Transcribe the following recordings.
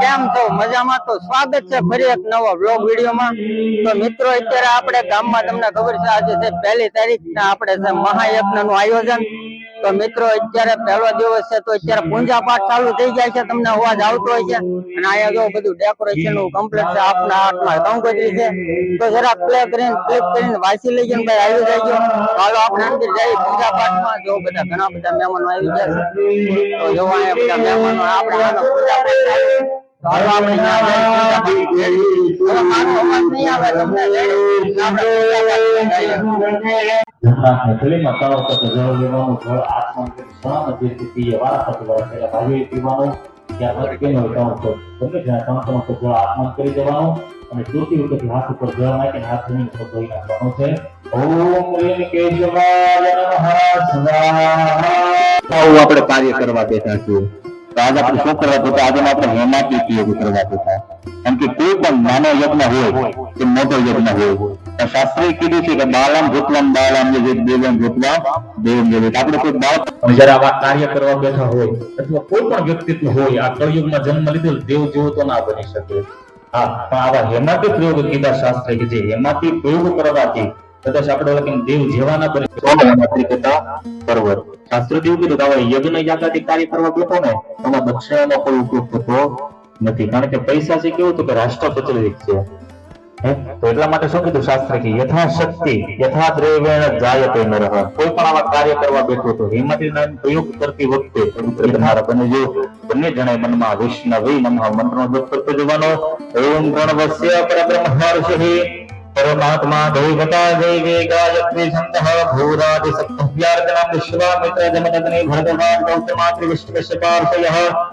કેમ છો? મજામાં તો સ્વાગત છે ફરી એક નવો બ્લોગ વિડીયોમાં. તો મિત્રો અત્યારે આપણે ગામમાં તમને ખબર છે આજે છે પહેલી તારીખ આપણે છે મહાયજ્ઞનું આયોજન. તો મિત્રો અત્યારે પહેલો દિવસ છે તો અત્યારે પૂજા પાઠ ચાલુ થઈ જાય છે તમને અવાજ આવતો હોય છે અને અહીંયા જો બધું ડેકોરેશન નું કમ્પ્લીટ છે આપના હાથમાં કંકોત્રી છે તો જરા પ્લે કરીને ક્લિક કરીને વાંચી લઈ જાય ભાઈ આવી જાય તો હાલો આપણે અંદર જઈએ પૂજા પાઠમાં જો બધા ઘણા બધા મહેમાનો આવી ગયા છે તો જો અહીંયા બધા મહેમાનો આપણે આનો પૂજા પાઠ ચાલુ છે. તો હાલો આપણે ત્યાં. ધનરાજને થેલીમાં તળો કરતો જળ લેવાનું જળ કે સણ જે પીએ વારાફરતી વરસ એટલે ભાજી પીવાનું ત્યાર પછી હોય ત્રણ તો ગમે ત્યાં ત્રણ ત્રણ તો જળ આસમાન કરી દેવાનું અને ચોથી વખત હાથ ઉપર જળ નાખીને હાથ જમીન ઉપર ધોઈ નાખવાનું છે ઓમ રીમ કેશવાય નમઃ સ્વાહા આવું આપણે કાર્ય કરવા બેઠા છીએ તો આજે આપણે શું કરવા બેઠા આજે આપણે હેમાતી યજ્ઞ કરવા બેઠા કેમ કે કોઈ પણ નાનો યજ્ઞ હોય કે મોટો યજ્ઞ હોય તો શાસ્ત્રે કીધું છે કે બાલામ ભૂતલમ બાલામ જે દેવમ ભૂતલમ દેવમ જે આપણે કોઈ બાળક જયારે આવા કાર્ય કરવા બેઠા હોય અથવા કોઈ પણ વ્યક્તિત્વ હોય આ કળયુગમાં જન્મ લીધેલ દેવ જેવો તો ના બની શકે. હા પણ આવા હેમાતી પ્રયોગ કીધા શાસ્ત્ર કે જે હેમાતી પ્રયોગ કરવાથી કદાચ આપણે ઓલા દેવ જેવા ના બની. સોને હેમાતી કથા પર્વત શાસ્ત્ર દેવ કીધું કે હવે યજ્ઞ યાગાથી કાર્ય કરવા બેઠો ને તો એમાં દક્ષિણાનો કોઈ ઉપયોગ થતો નથી. કારણ કે પૈસા છે કેવું હતું કે રાષ્ટ્ર પ્રચલિત છે? તો એટલા માટે શું કીધું શાસ્ત્ર કે યથાશક્તિ યથા દ્રવ્યેણ જાયતે નરઃ કોઈ પણ આવા કાર્ય કરવા બેઠો તો હેમાત્રીના પ્રયોગ કરતી વખતે પવિત્ર તમારા બંને જો બંને જણે મનમાં વિષ્ણવે નમઃ મંત્રનો જપ કરતો જવાનો ઓમ પ્રણવસ્ય પરબ્રહ્મર્ષિ પરમાત્મા દૈવતા દૈવે ગાયત્રી છંદઃ ભૂરાદિ સપ્તભ્યાર્જનમ વિશ્વામિત્ર જમદગ્નિ ભરતવાન ગૌતમાત્રિ વિષ્ણુકશ્યપાર્ષયઃ અગ્નિ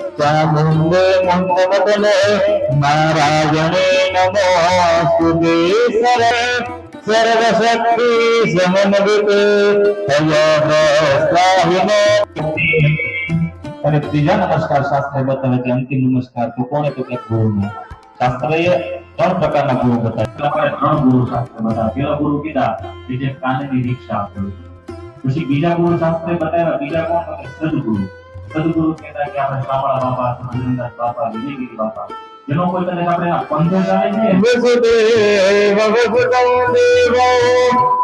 મંગમદને નારાયણે નમો સ્તુતે સર સર્વશક્તિ સમન્વિતે હયગ્રસ્તાહિનો અને ત્રીજા નમસ્કાર શાસ્ત્રે બતાવે કે અંતિમ નમસ્કાર તો કોને તો કે ગુરુને શાસ્ત્રએ ત્રણ પ્રકારના ગુરુ બતાવ્યા આપણે ત્રણ ગુરુ શાસ્ત્ર બતાવ્યા પેલા ગુરુ કીધા કે જે કાનની દીક્ષા આપે પછી બીજા ગુરુ શાસ્ત્રે બતાવ્યા બીજા કોણ તો કે સદગુરુ સદગુરુ કહેતા કે આપણે શામળા બાપા હનુમાનદાસ બાપા વિજયગીરી બાપા જેનો કોઈ કદાચ આપણે આ પંથે ચાલે છે વસુદેવ વસુદં દેવો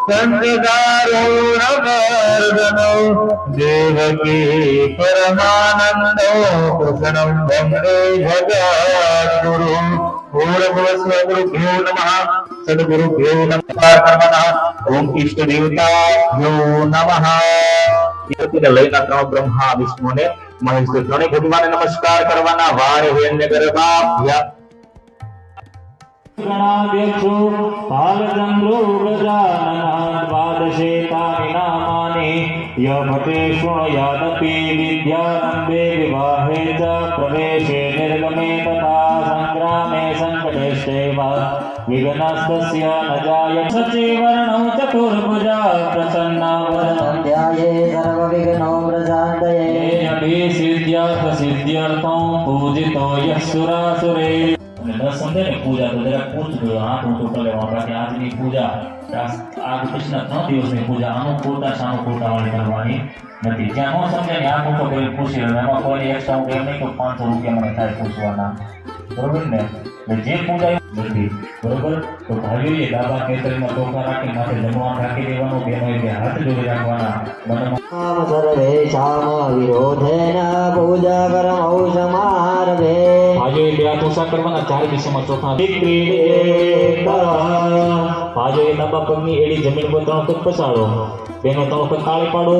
સંતદારો નવર્ધનો દેવકી પરમાનંદો કૃષ્ણં વંદે જગદ્ગુરુ પૂર્વસ્વગુરુભ્યો નમઃ સદગુરુભ્યો નમસ્કાર કરવાના ઓમ ઈષ્ટ દેવતાભ્યો નમઃ વ્યક્તિને લઈને ત્રણ બ્રહ્મા વિષ્ણુને મહેશ ત્રણેય ભગવાનને નમસ્કાર કરવાના વારે હિરણ્ય ગર્ભાભ્યા ગણાધ્યક્ષો બાલચંદ્રો ગજાનના यौभटेषु यादपि विद्यारम्भे विवाहे च प्रवेशे निर्गमे तथा सङ्ग्रामे सङ्कटेश्चैव विघ्नस्तस्य न जाय सचिवर्णौ चतुर्भुजा प्रसन्ना वदनं। व्रजान्तये सिद्ध्या प्रसिद्ध्यर्थं पूजितो यः सुरासुरे। અને ન સમજે ને પૂજા તો જરાક પૂછજો હાથ ઊંચું કરી લેવાનું બાકી આજની પૂજા આ કૃષ્ણ ત્રણ દિવસની પૂજા અનુકૂળતા ખોટા વાળી કરવાની નથી જ્યાં ન સમજે ને આ ઊંચો કોઈ પૂછી એમાં કોઈ એક્સ્ટ્રા હું એમ નહીં કે પાંચસો રૂપિયા મને થાય પૂછવાના બરોબર ને એટલે જે પૂજા એ નથી બરોબર તો ભાઈઓએ દાદા કેસરીમાં ટોકા રાખી માથે જમવાનું રાખી દેવાનું બહેનોએ બે હાથ જોડી રાખવાના મનમાં આમ સર્વેષામ વિરોધેન પૂજા કરમૌ સમારભે આજે બે હાથ ઊંચા કરવાના ચાર દિશામાં ચોખા આજે ડાબા પગની એડી જમીન પર ત્રણ વખત પસાડો બેનો ત્રણ વખત તાળી પાડો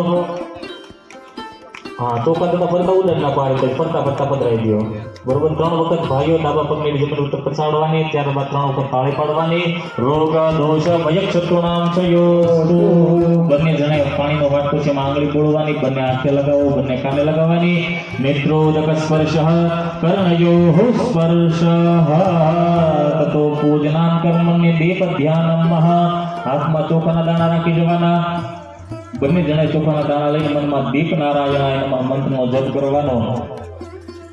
હા ચોખા થતા ફરતા ઉડાડ નાખો આ રીતે ફરતા ફરતા પધરાઈ દો બરોબર ત્રણ વખત ભાઈઓ ડાબા પગની જમીન ઉપર પછાડવાની ત્યારબાદ ત્રણ વખત તાળી પાડવાની રોગ દોષ ભયક શત્રુનામ છયોસ્તુ બંને જણે પાણીનો વાટકો છે એમાં આંગળી બોળવાની બંને હાથે લગાવો બંને કાને લગાવવાની નેત્રોદક સ્પર્શ કર્ણયો સ્પર્શ તતો પૂજનામ કર્મણ્ય દેવ ધ્યાનમ હાથમાં ચોખાના દાણા રાખી જવાના બંને જણે ચોખાના દાણા લઈને મનમાં દીપ નારાયણ મંત્રનો જપ કરવાનો.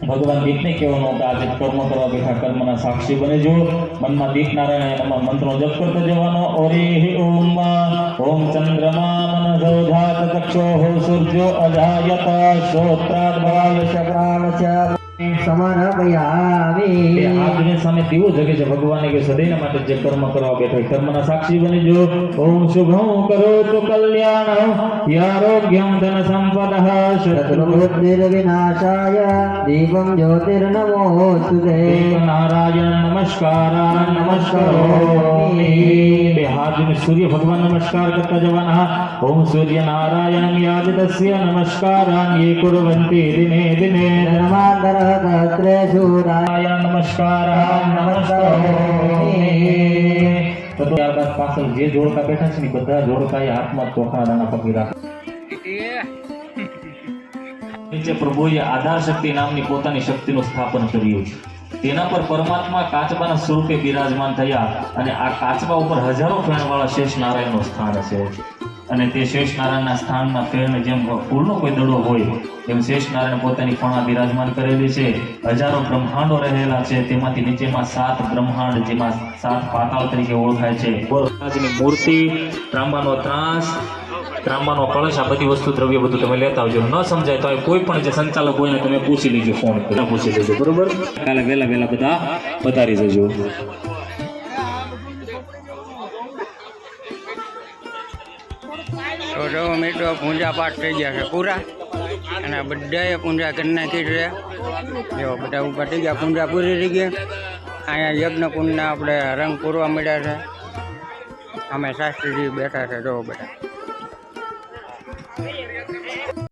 ભગવાન દીપને કહેવાનું કે આજે કર્મ કરવા બેઠા કર્મના સાક્ષી બનેજો મનમાં દીપ નારાયણ એમાં મંત્રનો જપ કરતો જવાનો, ઓરે ઓમ ઓમ ચંદ્રમા મનસો જાત ચક્ષો સૂર્યો અજાયત શ્રોત્રાદ બાલ શક્રામ ચ એ સમર્પયામિ આજની સામે દીવો જગે છે ભગવાને કે સદૈવ માટે જે કર્મ કરવા બેઠો હોય, કર્મના સાક્ષી બનજો ઓમ શુભમ કરો તો કલ્યાણ યારોગ્યમ ધન સંપદ શત્રુબુદ્ધિર્વિનાશાય દીપમ જ્યોતિર્નમોસ્તુ તે નારાયણ નમસ્કાર નમસ્કારો બે હાથને સૂર્ય ભગવાન નમસ્કાર કરતા જવાના ઓમ સૂર્ય નારાયણ યાદ તસ્ય નમસ્કારાન યે કુર્વંતિ દિને દિને ધર્માંતર તત્રે શૂરાય નારાયણ નમસ્કાર પાછળ જે જોડકા બેઠા છે ને બધા જોડકા એ હાથમાં ચોખા દાણા પકડી રાખે નીચે પ્રભુએ આધાર શક્તિ નામની પોતાની શક્તિનું સ્થાપન કર્યું તેના પર પરમાત્મા કાચબાના સ્વરૂપે બિરાજમાન થયા અને આ કાચબા ઉપર હજારો ફેણવાળા શેષ નારાયણનું સ્થાન છે અને તે શેષ નારાયણના સ્થાનમાં ફેરને જેમ ફૂલનો કોઈ દડો હોય, એમ શેષ નારાયણ પોતાની ફણા બિરાજમાન કરેલી છે. હજારો બ્રહ્માંડો રહેલા છે. તેમાંથી નીચેમાં સાત બ્રહ્માંડ, જેમાં સાત પાતાળ તરીકે ઓળખાય છે. મૂર્તિ, ત્રાંબાનો ત્રાસ, ત્રાંબાનો કળશ, આ બધી વસ્તુ દ્રવ્ય બધું તમે લેતા આવજો. ન સમજાય તો કોઈ પણ જે સંચાલક હોય તમે પૂછી લેજો, ફોન પૂછી લેજો, બરોબર? કાલે વહેલા વહેલા બધા પધારી જજો. તો જો મિત્રો, પૂજા પાઠ થઈ ગયા છે પૂરા. અને બધાએ પૂજા કરી નાખી છે. જો બધા ઊભા થઈ ગયા, પૂજા પૂરી થઈ ગઈ. અહીંયા યજ્ઞ કુંડના આપણે રંગ પૂરવા મળ્યા છે. અમે શાસ્ત્રીજી બેઠા છે જો બધા.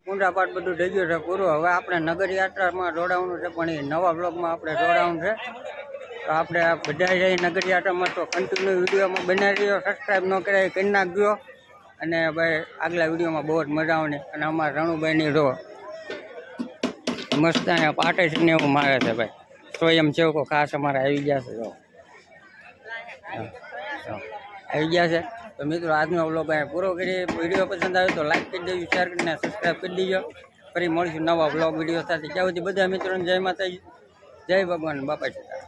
પૂજા પાઠ બધું થઈ ગયું છે પૂરું. હવે આપણે નગર યાત્રામાં જોડાવાનું છે, પણ એ નવા બ્લોગમાં આપણે જોડાવાનું છે. તો આપણે બધા જઈ નગર તો કન્ટિન્યુ વિડીયોમાં બનાવી રહ્યો સબસ્ક્રાઈબ ન કરાય, કરી નાખજો. અને ભાઈ આગલા વિડીયોમાં બહુ જ મજા આવવાની. અને અમારા રણુભાઈની જો મસ્ત અને પાટે ને એવું મારે છે ભાઈ. સ્વયં સેવકો ખાસ અમારે આવી ગયા છે જો. આવી ગયા છે. તો મિત્રો, આજનો વ્લોગ અહીંયા પૂરો કરી વીડિયો પસંદ આવે તો લાઈક કરી દેજો શેર કરીને સબસ્ક્રાઈબ કરી દેજો. ફરી મળીશું નવા વ્લોગ, વીડિયો સાથે. ત્યાં સુધી બધા મિત્રોને જય માતાજી, જય ભગવાન, બાપા સીતા